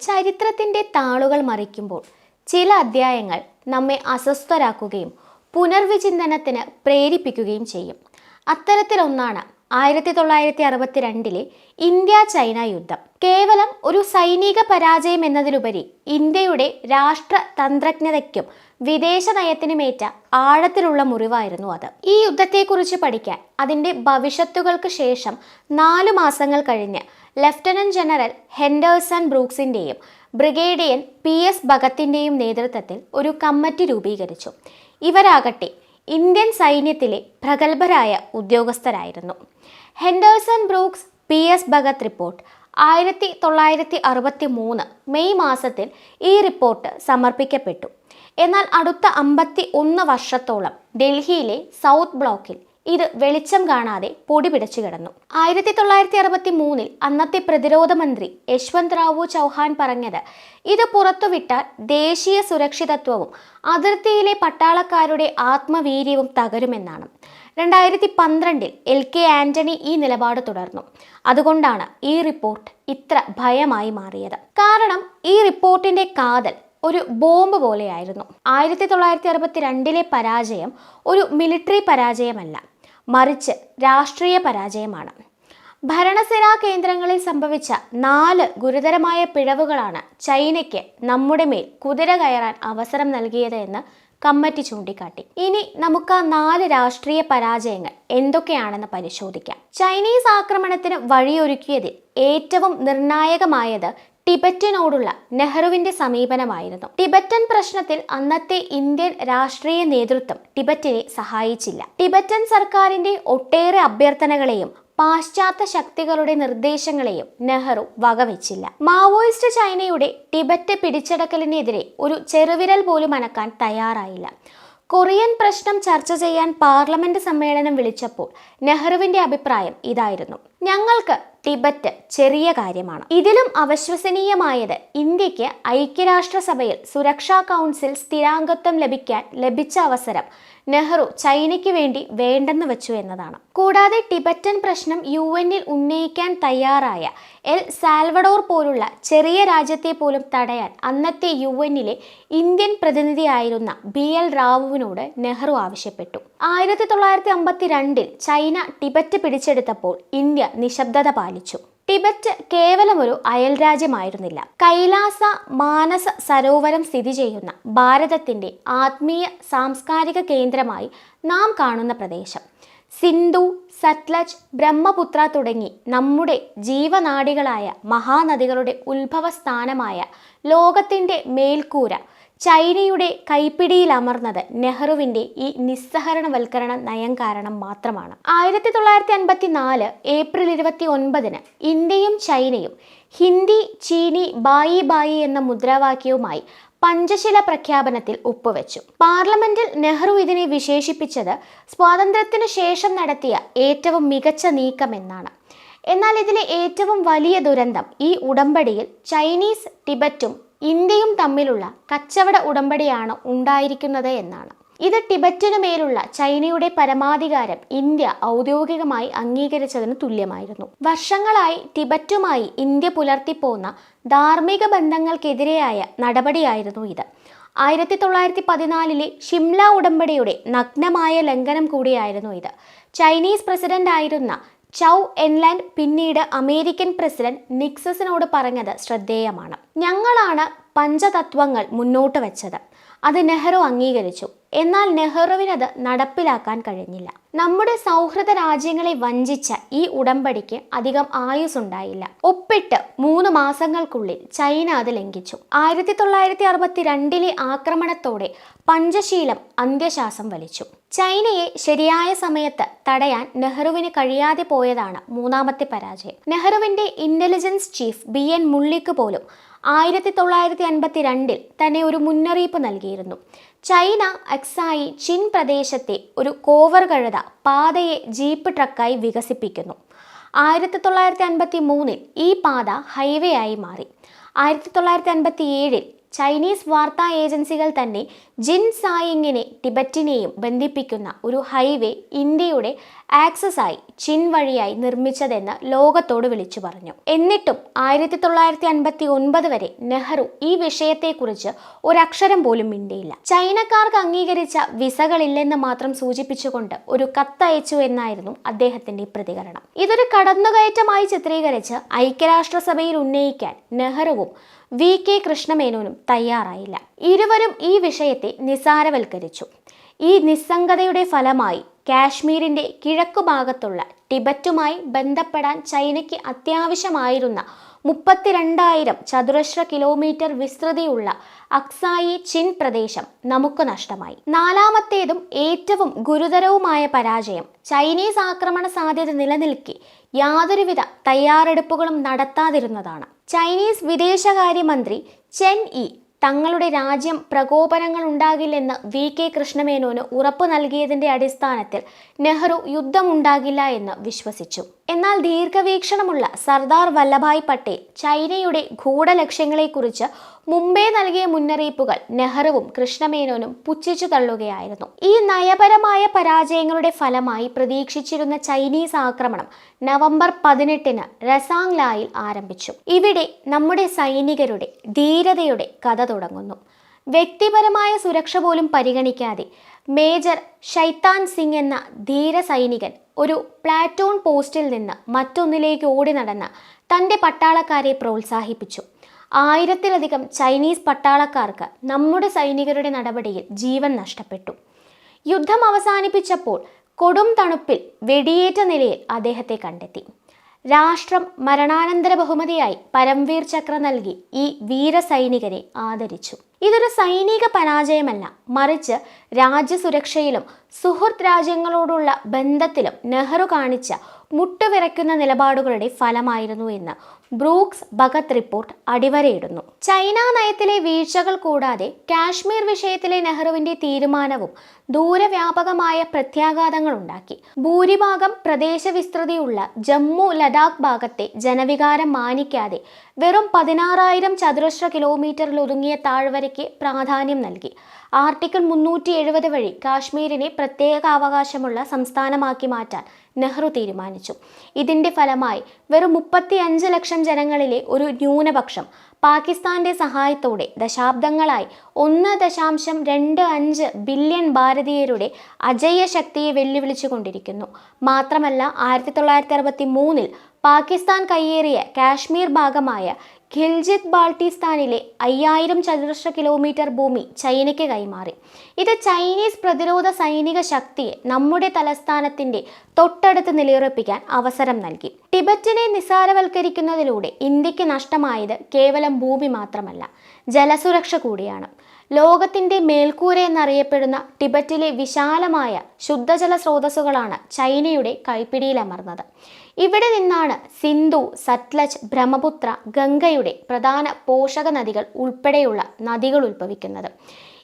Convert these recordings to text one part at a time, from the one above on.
ചരിത്രത്തിന്റെ താളുകൾ മറിക്കുമ്പോൾ ചില അധ്യായങ്ങൾ നമ്മെ അസ്വസ്ഥരാക്കുകയും പുനർവിചിന്തനത്തിന് പ്രേരിപ്പിക്കുകയും ചെയ്യും. അത്തരത്തിലൊന്നാണ് ആയിരത്തി തൊള്ളായിരത്തി അറുപത്തിരണ്ടിലെ ഇന്ത്യ ചൈന യുദ്ധം. കേവലം ഒരു സൈനിക പരാജയം എന്നതിലുപരി ഇന്ത്യയുടെ രാഷ്ട്ര തന്ത്രജ്ഞതയ്ക്കും വിദേശ നയത്തിനുമേറ്റ ആഴത്തിലുള്ള മുറിവായിരുന്നു അത്. ഈ യുദ്ധത്തെക്കുറിച്ച് പഠിക്കാൻ അതിന്റെ ഭവിഷ്യത്തുകൾക്ക് ശേഷം നാലു മാസങ്ങൾ കഴിഞ്ഞ് ലഫ്റ്റനന്റ് ജനറൽ ഹെൻഡേഴ്സൺ ബ്രൂക്സിന്റെയും ബ്രിഗേഡിയൻ പി എസ് ഭഗത്തിന്റെയും നേതൃത്വത്തിൽ ഒരു കമ്മിറ്റി രൂപീകരിച്ചു. ഇവരാകട്ടെ ഇന്ത്യൻ സൈന്യത്തിലെ പ്രഗത്ഭരായ ഉദ്യോഗസ്ഥരായിരുന്നു. Henderson Brooks P S Bhagat report ആയിരത്തി തൊള്ളായിരത്തി അറുപത്തി മൂന്ന് മെയ് മാസത്തിൽ ഈ റിപ്പോർട്ട് സമർപ്പിക്കപ്പെട്ടു. എന്നാൽ അടുത്ത അമ്പത്തി ഒന്ന് വർഷത്തോളം ഡൽഹിയിലെ സൗത്ത് ബ്ലോക്കിൽ ഇത് വെളിച്ചം കാണാതെ പൊടി പിടിച്ചു കിടന്നു. ആയിരത്തി തൊള്ളായിരത്തി അറുപത്തി മൂന്നിൽ അന്നത്തെ പ്രതിരോധ മന്ത്രി യശ്വന്ത് റാവു ചൗഹാൻ പറഞ്ഞത് ഇത് പുറത്തുവിട്ടാൽ ദേശീയ സുരക്ഷിതത്വവും അതിർത്തിയിലെ പട്ടാളക്കാരുടെ ആത്മവീര്യവും തകരുമെന്നാണ്. രണ്ടായിരത്തി പന്ത്രണ്ടിൽ എൽ കെ ആന്റണി ഈ നിലപാട് തുടർന്നു. അതുകൊണ്ടാണ് ഈ റിപ്പോർട്ട് ഇത്ര ഭയമായി മാറിയത്. കാരണം ഈ റിപ്പോർട്ടിന്റെ കാതൽ ഒരു ബോംബ് പോലെയായിരുന്നു. ആയിരത്തി തൊള്ളായിരത്തി അറുപത്തി രണ്ടിലെ പരാജയം ഒരു മിലിറ്ററി പരാജയമല്ല മറിച്ച് രാഷ്ട്രീയ പരാജയമാണ്. ഭരണസേനാ കേന്ദ്രങ്ങളിൽ സംഭവിച്ച നാല് ഗുരുതരമായ പിഴവുകളാണ് ചൈനയ്ക്ക് നമ്മുടെ മേൽ കുതിര കയറാൻ അവസരം നൽകിയത് എന്ന് കമ്മിറ്റി ചൂണ്ടിക്കാട്ടി. ഇനി നമുക്ക് ആ നാല് രാഷ്ട്രീയ പരാജയങ്ങൾ എന്തൊക്കെയാണെന്ന് പരിശോധിക്കാം. ചൈനീസ് ആക്രമണത്തിന് വഴിയൊരുക്കിയതിൽ ഏറ്റവും നിർണായകമായത് ടിബറ്റിനോടുള്ള നെഹ്റുവിന്റെ സമീപനമായിരുന്നു. ടിബറ്റൻ പ്രശ്നത്തിൽ അന്നത്തെ ഇന്ത്യൻ രാഷ്ട്രീയ നേതൃത്വം ടിബറ്റിനെ സഹായിച്ചില്ല. ടിബറ്റൻ സർക്കാരിന്റെ ഒട്ടേറെ അഭ്യർത്ഥനകളെയും പാശ്ചാത്യ ശക്തികളുടെ നിർദ്ദേശങ്ങളെയും നെഹ്റു വകവെച്ചില്ല. മാവോയിസ്റ്റ് ചൈനയുടെ ടിബറ്റ് പിടിച്ചടക്കലിനെതിരെ ഒരു ചെറുവിരൽ പോലും അനക്കാൻ തയ്യാറായില്ല. കൊറിയൻ പ്രശ്നം ചർച്ച ചെയ്യാൻ പാർലമെന്റ് സമ്മേളനം വിളിച്ചപ്പോൾ നെഹ്റുവിന്റെ അഭിപ്രായം ഇതായിരുന്നു. ഞങ്ങൾക്ക് ടിബറ്റ് ചെറിയ കാര്യമാണ്. ഇതിലും അവിശ്വസനീയമായത് ഇന്ത്യയ്ക്ക് ഐക്യരാഷ്ട്രസഭയിൽ സുരക്ഷാ കൗൺസിൽ സ്ഥിരാംഗത്വം ലഭിക്കാൻ ലഭിച്ച അവസരം നെഹ്റു ചൈനയ്ക്ക് വേണ്ടി വേണ്ടെന്ന് വെച്ചു എന്നതാണ്. കൂടാതെ ടിബറ്റൻ പ്രശ്നം യു എന്നിൽ ഉന്നയിക്കാൻ തയ്യാറായ എൽ സാൽവഡോർ പോലുള്ള ചെറിയ രാജ്യത്തെ പോലും തടയാൻ അന്നത്തെ യു എന്നിലെ ഇന്ത്യൻ പ്രതിനിധിയായിരുന്ന ബി എൽ റാവുവിനോട് നെഹ്റു ആവശ്യപ്പെട്ടു. ആയിരത്തി തൊള്ളായിരത്തി അമ്പത്തി രണ്ടിൽ ചൈന ടിബറ്റ് പിടിച്ചെടുത്തപ്പോൾ ഇന്ത്യ നിശബ്ദത പാലിച്ചു ടിബറ്റ് കേവലം ഒരു അയൽ രാജ്യമായിരുന്നില്ല. കൈലാസ മാനസ സരോവരം സ്ഥിതി ചെയ്യുന്ന ഭാരതത്തിന്റെ ആത്മീയ സാംസ്കാരിക കേന്ദ്രമായി നാം കാണുന്ന പ്രദേശം. സിന്ധു സത്ലജ് ബ്രഹ്മപുത്ര തുടങ്ങി നമ്മുടെ ജീവനാഡികളായ മഹാനദികളുടെ ഉത്ഭവസ്ഥാനമായ ലോകത്തിന്റെ മേൽക്കൂര ചൈനയുടെ കൈപ്പിടിയിലമർന്നത് നെഹ്റുവിന്റെ ഈ നിസ്സഹരണവൽക്കരണ നയം കാരണം മാത്രമാണ്. ആയിരത്തി തൊള്ളായിരത്തി അൻപത്തി നാല് ഏപ്രിൽ ഇരുപത്തി ഒൻപതിന് ഇന്ത്യയും ചൈനയും ഹിന്ദി ചീനി ബായി ബായി എന്ന മുദ്രാവാക്യവുമായി പഞ്ചശില പ്രഖ്യാപനത്തിൽ ഒപ്പുവെച്ചു. പാർലമെന്റിൽ നെഹ്റു ഇതിനെ വിശേഷിപ്പിച്ചത് സ്വാതന്ത്ര്യത്തിനു ശേഷം നടത്തിയ ഏറ്റവും മികച്ച നീക്കമെന്നാണ്. എന്നാൽ ഇതിലെ ഏറ്റവും വലിയ ദുരന്തം ഈ ഉടമ്പടിയിൽ ചൈനീസ് ടിബറ്റും ഇന്ത്യയും തമ്മിലുള്ള കച്ചവട ഉടമ്പടിയാണ് ഉണ്ടായിരിക്കുന്നത് എന്നാണ്. ഇത് ടിബറ്റിനു മേലുള്ള ചൈനയുടെ പരമാധികാരം ഇന്ത്യ ഔദ്യോഗികമായി അംഗീകരിച്ചതിന് തുല്യമായിരുന്നു. വർഷങ്ങളായി ടിബറ്റുമായി ഇന്ത്യ പുലർത്തിപ്പോന്ന ധാർമ്മിക ബന്ധങ്ങൾക്കെതിരെയായ നടപടിയായിരുന്നു ഇത്. ആയിരത്തി തൊള്ളായിരത്തി പതിനാലിലെ ഷിംല ഉടമ്പടിയുടെ നഗ്നമായ ലംഘനം കൂടിയായിരുന്നു ഇത്. ചൈനീസ് പ്രസിഡന്റ് ആയിരുന്ന ചൗ എൻലാൻഡ് പിന്നീട് അമേരിക്കൻ പ്രസിഡന്റ് നിക്സസിനോട് പറഞ്ഞത് ശ്രദ്ധേയമാണ്. ഞങ്ങളാണ് പഞ്ചതത്വങ്ങൾ മുന്നോട്ട് വെച്ചത്. അത് നെഹ്റു അംഗീകരിച്ചു. എന്നാൽ നെഹ്റുവിനത് നടപ്പിലാക്കാൻ കഴിഞ്ഞില്ല. നമ്മുടെ സൗഹൃദ രാജ്യങ്ങളെ വഞ്ചിച്ച ഈ ഉടമ്പടിക്ക് അധികം ആയുസ്സുണ്ടായില്ല ഒപ്പിട്ട് മൂന്ന് മാസങ്ങൾക്കുള്ളിൽ ചൈന അത് ലംഘിച്ചു. ആയിരത്തി തൊള്ളായിരത്തി അറുപത്തി രണ്ടിലെ ആക്രമണത്തോടെ പഞ്ചശീലം അന്ത്യശ്വാസം വലിച്ചു. ചൈനയെ ശരിയായ സമയത്ത് തടയാൻ നെഹ്റുവിന് കഴിയാതെ പോയതാണ് മൂന്നാമത്തെ പരാജയം. നെഹ്റുവിന്റെ ഇന്റലിജൻസ് ചീഫ് ബി എൻ മുള്ളിക്ക് പോലും ആയിരത്തി തൊള്ളായിരത്തി അൻപത്തി രണ്ടിൽ തന്നെ ഒരു മുന്നറിയിപ്പ് നൽകിയിരുന്നു. ചൈന അക്സായി ചിൻ പ്രദേശത്തെ ഒരു കോവർ കഴുത പാതയെ ജീപ്പ് ട്രക്കായി വികസിപ്പിക്കുന്നു. ആയിരത്തി തൊള്ളായിരത്തി അൻപത്തി മൂന്നിൽ ഈ പാത ഹൈവേ ആയി മാറി. ആയിരത്തി തൊള്ളായിരത്തി അൻപത്തി ഏഴിൽ ചൈനീസ് വാർത്താ ഏജൻസികൾ തന്നെ ജിൻ സായിങ്ങിനെ ടിബറ്റിനെയും ബന്ധിപ്പിക്കുന്ന ഒരു ഹൈവേ ഇന്ത്യയുടെ ആക്സസ് ആയി ചിൻ വഴിയായി നിർമ്മിച്ചതെന്ന് ലോകത്തോട് വിളിച്ചു പറഞ്ഞു. എന്നിട്ടും ആയിരത്തി തൊള്ളായിരത്തി അൻപത്തി ഒൻപത് വരെ നെഹ്റു ഈ വിഷയത്തെക്കുറിച്ച് ഒരക്ഷരം പോലും മിണ്ടിയില്ല. ചൈനക്കാർക്ക് അംഗീകരിച്ച വിസകളില്ലെന്ന് മാത്രം സൂചിപ്പിച്ചുകൊണ്ട് ഒരു കത്തയച്ചു എന്നായിരുന്നു അദ്ദേഹത്തിന്റെ പ്രതികരണം. ഇതൊരു കടന്നുകയറ്റമായി ചിത്രീകരിച്ച് ഐക്യരാഷ്ട്രസഭയിൽ ഉന്നയിക്കാൻ നെഹ്റുവും വി കെ കൃഷ്ണമേനോനും തയ്യാറായില്ല. ഇരുവരും ഈ വിഷയത്തെ നിസാരവൽക്കരിച്ചു. ഈ നിസ്സംഗതയുടെ ഫലമായി കാശ്മീരിന്റെ കിഴക്കു ഭാഗത്തുള്ള ടിബറ്റുമായി ബന്ധപ്പെടാൻ ചൈനയ്ക്ക് അത്യാവശ്യമായിരുന്ന മുപ്പത്തിരണ്ടായിരം ചതുരശ്ര കിലോമീറ്റർ വിസ്തൃതിയുള്ള അക്സായി ചിൻ പ്രദേശം നമുക്ക് നഷ്ടമായി. നാലാമത്തേതും ഏറ്റവും ഗുരുതരവുമായ പരാജയം ചൈനീസ് ആക്രമണ സാധ്യത നിലനിൽക്കി യാതൊരുവിധ തയ്യാറെടുപ്പുകളും നടത്താതിരുന്നതാണ്. ചൈനീസ് വിദേശകാര്യമന്ത്രി ചെൻ ഇ തങ്ങളുടെ രാജ്യം പ്രകോപനങ്ങൾ ഉണ്ടാകില്ലെന്ന് വി കെ കൃഷ്ണമേനോന് ഉറപ്പു നൽകിയതിന്റെ അടിസ്ഥാനത്തിൽ നെഹ്റു യുദ്ധമുണ്ടാകില്ല എന്ന് വിശ്വസിച്ചു. എന്നാൽ ദീർഘവീക്ഷണമുള്ള സർദാർ വല്ലഭായ് പട്ടേൽ ചൈനയുടെ ഗൂഢലക്ഷ്യങ്ങളെക്കുറിച്ച് മുംബൈ നൽകിയ മുന്നറിയിപ്പുകൾ നെഹ്റുവും കൃഷ്ണമേനോനും പുച്ഛിച്ചു തള്ളുകയായിരുന്നു. ഈ നയപരമായ പരാജയങ്ങളുടെ ഫലമായി പ്രതീക്ഷിച്ചിരുന്ന ചൈനീസ് ആക്രമണം നവംബർ പതിനെട്ടിന് രസാങ്ലായിൽ ആരംഭിച്ചു. ഇവിടെ നമ്മുടെ സൈനികരുടെ ധീരതയുടെ കഥ തുടങ്ങുന്നു. വ്യക്തിപരമായ സുരക്ഷ പോലും പരിഗണിക്കാതെ മേജർ ഷൈത്താൻ സിംഗ് എന്ന ധീര സൈനികൻ ഒരു പ്ലാറ്റൂൺ പോസ്റ്റിൽ നിന്ന് മറ്റൊന്നിലേക്ക് ഓടി നടന്ന് തന്റെ പട്ടാളക്കാരെ പ്രോത്സാഹിപ്പിച്ചു. ആയിരത്തിലധികം ചൈനീസ് പട്ടാളക്കാർക്ക് നമ്മുടെ സൈനികരുടെ നടപടിയിൽ ജീവൻ നഷ്ടപ്പെട്ടു. യുദ്ധം അവസാനിപ്പിച്ചപ്പോൾ കൊടും തണുപ്പിൽ വെടിയേറ്റ നിലയിൽ അദ്ദേഹത്തെ കണ്ടെത്തി. രാഷ്ട്രം മരണാനന്തര ബഹുമതിയായി പരംവീർ ചക്ര നൽകി ഈ വീരസൈനികരെ ആദരിച്ചു. ഇതൊരു സൈനിക പരാജയമല്ല മറിച്ച് രാജ്യസുരക്ഷയിലും സുഹൃത്ത് രാജ്യങ്ങളോടുള്ള ബന്ധത്തിലും നെഹ്റു കാണിച്ച മുട്ടുവിറയ്ക്കുന്ന നിലപാടുകളുടെ ഫലമായിരുന്നു എന്ന് ബ്രൂക്സ് ഭഗത് റിപ്പോർട്ട് അടിവരയിടുന്നു. ചൈന നയത്തിലെ വീഴ്ചകൾ കൂടാതെ കാശ്മീർ വിഷയത്തിലെ നെഹ്റുവിന്റെ തീരുമാനവും ദൂരവ്യാപകമായ പ്രത്യാഘാതങ്ങൾ ഉണ്ടാക്കി. ഭൂരിഭാഗം പ്രദേശ വിസ്തൃതിയുള്ള ജമ്മു ലഡാക്ക് ഭാഗത്തെ ജനവികാരം മാനിക്കാതെ വെറും പതിനാറായിരം ചതുരശ്ര കിലോമീറ്ററിൽ ഒതുങ്ങിയ താഴ്വരയ്ക്ക് പ്രാധാന്യം നൽകി. ആർട്ടിക്കിൾ മുന്നൂറ്റി എഴുപത് വഴി കാശ്മീരിനെ പ്രത്യേക അവകാശമുള്ള സംസ്ഥാനമാക്കി മാറ്റാൻ നെഹ്റു തീരുമാനിച്ചു. ഇതിന്റെ ഫലമായി വെറും മുപ്പത്തി അഞ്ച് ലക്ഷം ജനങ്ങളിലെ ഒരു ന്യൂനപക്ഷം പാകിസ്ഥാന്റെ സഹായത്തോടെ ദശാബ്ദങ്ങളായി ഒന്ന് ദശാംശം രണ്ട് അഞ്ച് ബില്യൺ ഭാരതീയരുടെ അജയ്യ ശക്തിയെ വെല്ലുവിളിച്ചു കൊണ്ടിരിക്കുന്നു. മാത്രമല്ല ആയിരത്തി തൊള്ളായിരത്തി അറുപത്തി മൂന്നിൽ പാകിസ്ഥാൻ കയ്യേറിയ കാശ്മീർ ഭാഗമായ ഖിൽജിത് ബാൾട്ടിസ്ഥാനിലെ അയ്യായിരം ചതുരശ്ര കിലോമീറ്റർ ഭൂമി ചൈനയ്ക്ക് കൈമാറി. ഇത് ചൈനീസ് പ്രതിരോധ സൈനിക ശക്തിയെ നമ്മുടെ തലസ്ഥാനത്തിന്റെ തൊട്ടടുത്ത് നിലയുറപ്പിക്കാൻ അവസരം നൽകി. ടിബറ്റിനെ നിസ്സാരവൽക്കരിക്കുന്നതിലൂടെ ഇന്ത്യയ്ക്ക് നഷ്ടമായത് കേവലം ഭൂമി മാത്രമല്ല. ജലസുരക്ഷ കൂടിയാണ്. ലോകത്തിന്റെ മേൽക്കൂര എന്നറിയപ്പെടുന്ന ടിബറ്റിലെ വിശാലമായ ശുദ്ധജല സ്രോതസ്സുകളാണ് ചൈനയുടെ കൈപ്പിടിയിലമർന്നത്. ഇവിടെ നിന്നാണ് സിന്ധു സത്ലജ് ബ്രഹ്മപുത്ര ഗംഗയുടെ പ്രധാന പോഷക നദികൾ ഉൾപ്പെടെയുള്ള നദികൾ ഉത്ഭവിക്കുന്നത്.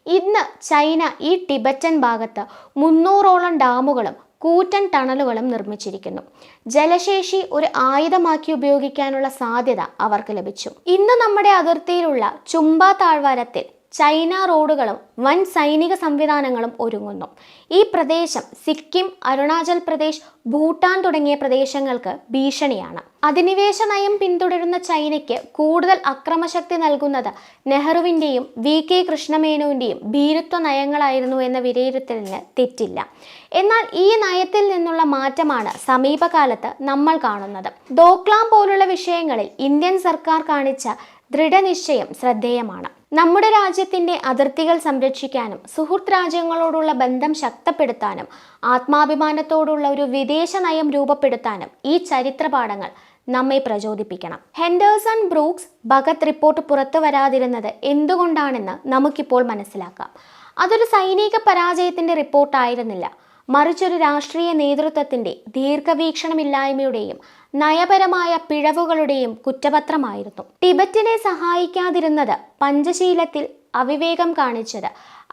ഇന്ന് ചൈന ഈ ടിബറ്റൻ ഭാഗത്ത് മുന്നൂറോളം ഡാമുകളും കൂറ്റൻ ടണലുകളും നിർമ്മിച്ചിരിക്കുന്നു. ജലശേഷി ഒരു ആയുധമാക്കി ഉപയോഗിക്കാനുള്ള സാധ്യത അവർക്ക് ലഭിച്ചു. ഇന്ന് നമ്മുടെ അതിർത്തിയിലുള്ള ചുംബ താഴ്വാരത്തിൽ ചൈന റോഡുകളും വൻ സൈനിക സംവിധാനങ്ങളും ഒരുങ്ങുന്നു. ഈ പ്രദേശം സിക്കിം അരുണാചൽ പ്രദേശ് ഭൂട്ടാൻ തുടങ്ങിയ പ്രദേശങ്ങൾക്ക് ഭീഷണിയാണ്. അധിനിവേശ നയം പിന്തുടരുന്ന ചൈനയ്ക്ക് കൂടുതൽ അക്രമശക്തി നൽകുന്നത് നെഹ്റുവിന്റെയും വി കെ കൃഷ്ണമേനുവിന്റെയും ഭീരുത്വ നയങ്ങളായിരുന്നു എന്ന വിലയിരുത്തലിന് തെറ്റില്ല. എന്നാൽ ഈ നയത്തിൽ നിന്നുള്ള മാറ്റമാണ് സമീപകാലത്ത് നമ്മൾ കാണുന്നത്. ഡോക്ലാം പോലുള്ള വിഷയങ്ങളിൽ ഇന്ത്യൻ സർക്കാർ കാണിച്ച ദൃഢനിശ്ചയം ശ്രദ്ധേയമാണ്. നമ്മുടെ രാജ്യത്തിന്റെ അതിർത്തികൾ സംരക്ഷിക്കാനും സുഹൃത്ത് രാജ്യങ്ങളോടുള്ള ബന്ധം ശക്തപ്പെടുത്താനും ആത്മാഭിമാനത്തോടുള്ള ഒരു വിദേശ നയം രൂപപ്പെടുത്താനും ഈ ചരിത്രപാഠങ്ങൾ നമ്മെ പ്രചോദിപ്പിക്കണം. ഹെൻഡേഴ്സൺ ബ്രൂക്സ് ഭഗത് റിപ്പോർട്ട് പുറത്തു വരാതിരുന്നത് എന്തുകൊണ്ടാണെന്ന് നമുക്കിപ്പോൾ മനസ്സിലാക്കാം. അതൊരു സൈനിക പരാജയത്തിന്റെ റിപ്പോർട്ടായിരുന്നില്ല. മറിച്ചൊരു രാഷ്ട്രീയ നേതൃത്വത്തിന്റെ ദീർഘവീക്ഷണമില്ലായ്മയുടെയും നയപരമായ പിഴവുകളുടെയും കുറ്റപത്രമായിരുന്നു. ടിബറ്റിനെ സഹായിക്കാതിരുന്നത് പഞ്ചശീലത്തിൽ അവിവേകം കാണിച്ചത്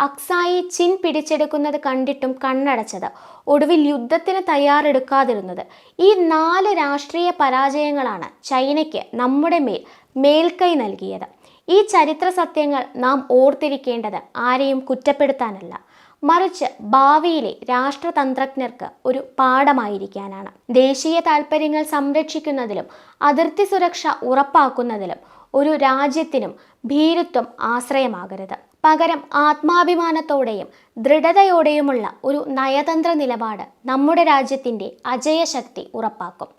അക്സായി ചിൻ പിടിച്ചെടുക്കുന്നത് കണ്ടിട്ടും കണ്ണടച്ചത് ഒടുവിൽ യുദ്ധത്തിന് തയ്യാറെടുക്കാതിരുന്നത്. ഈ നാല് രാഷ്ട്രീയ പരാജയങ്ങളാണ് ചൈനയ്ക്ക് നമ്മുടെ മേൽ മേൽക്കൈ നൽകിയത്. ഈ ചരിത്ര സത്യങ്ങൾ നാം ഓർത്തിരിക്കേണ്ടത് ആരെയും കുറ്റപ്പെടുത്താനല്ല. മറിച്ച് ഭാവിയിലെ രാഷ്ട്രതന്ത്രജ്ഞർക്ക് ഒരു പാഠമായിരിക്കാനാണ്. ദേശീയ താൽപ്പര്യങ്ങൾ സംരക്ഷിക്കുന്നതിലും അതിർത്തി സുരക്ഷ ഉറപ്പാക്കുന്നതിലും ഒരു രാജ്യത്തിനും ഭീരുത്വം ആശ്രയമാകരുത്. പകരം ആത്മാഭിമാനത്തോടെയും ദൃഢതയോടെയുമുള്ള ഒരു നയതന്ത്ര നിലപാട് നമ്മുടെ രാജ്യത്തിന്റെ അജയശക്തി ഉറപ്പാക്കും.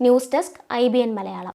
News desk I Malayalam.